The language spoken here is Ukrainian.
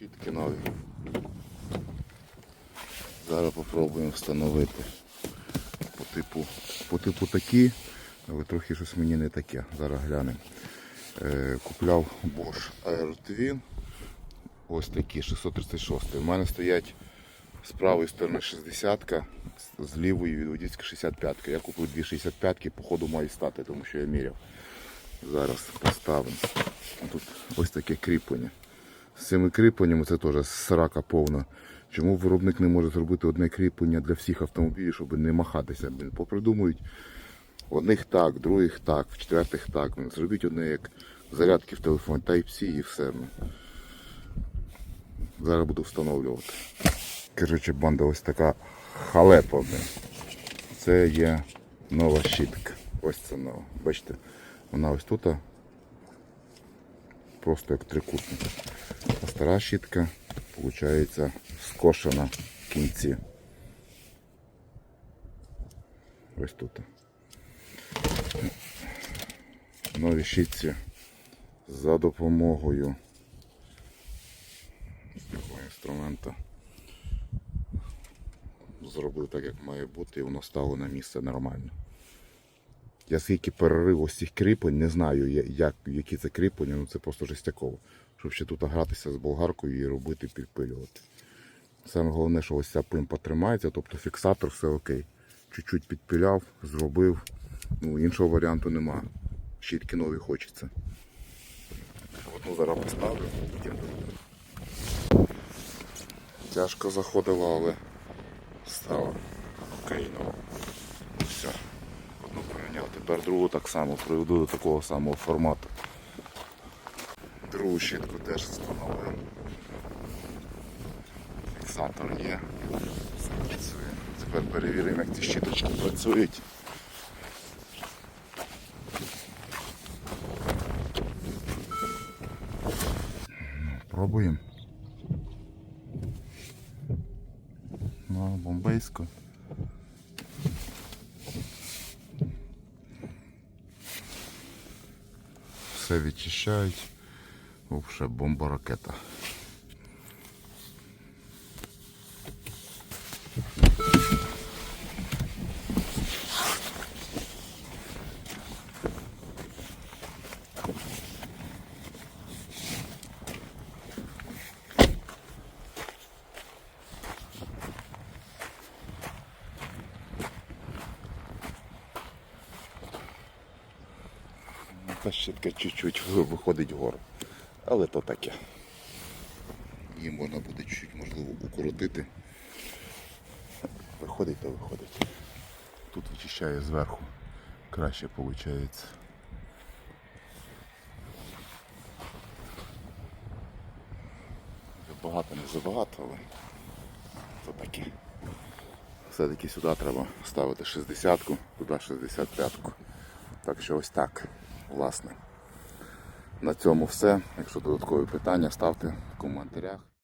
Щітки нові. Зараз попробуємо встановити по типу, по типу такі, але трохи щось мені не таке. Зараз глянемо. Е, купляв Bosch Aerotwin. Ось такі 636. У мене стоять з правої сторони 60, ка з лівої від водійська 65 Я купив дві 65 по ходу має стати, тому що я міряв. Зараз поставимо. Тут ось таке кріплення. З цими кріпленнями це теж срака повна. Чому виробник не може зробити одне кріплення для всіх автомобілів, щоб не махатися? Блін, Попридумують одних так, других так, в четвертих так. Зробіть одне як зарядки в телефон, Type-C і все. Зараз буду встановлювати. Коротше, банда ось така халепа. Це є нова щітка. Ось це нова. Бачите, вона ось тут. Просто як трикутник. А стара щітка, виходить, скошена в кінці. Ось тут. Нові щітці за допомогою такого інструмента зробили так, як має бути, і воно стало на місце нормально. Я скільки перерив ось цих кріплень, не знаю, як, які це кріплення, ну це просто жестяково. Щоб ще тут гратися з болгаркою і робити, підпилювати. Саме головне, що ось ця пимпа тримається, тобто фіксатор все окей. Чуть-чуть підпиляв, зробив. Ну, іншого варіанту нема. Щітки нові хочеться. Одну зараз поставлю. Тяжко заходила, але стало окей, ну. Все. Одну поміняв. Тепер другу так само приведу до такого самого формату. Другу щітку теж встановив. Фіксатор є. Все працює. Тепер перевіримо, як ці щіточки працюють. Ну, Пробуємо. Ну, бомбейсько. Все відчищають. Вообще бомба ракета. Та щітка чуть-чуть виходить вгору. Але то таке. Її можна буде чуть можливо укоротити. Виходить, то виходить. Тут вичищає зверху. Краще виходить. Багато не забагато, але то таке. Все-таки сюди треба ставити 60-ку, туди 65-ку. Так що ось так, власне. На цьому все. Якщо додаткові питання, ставте в коментарях.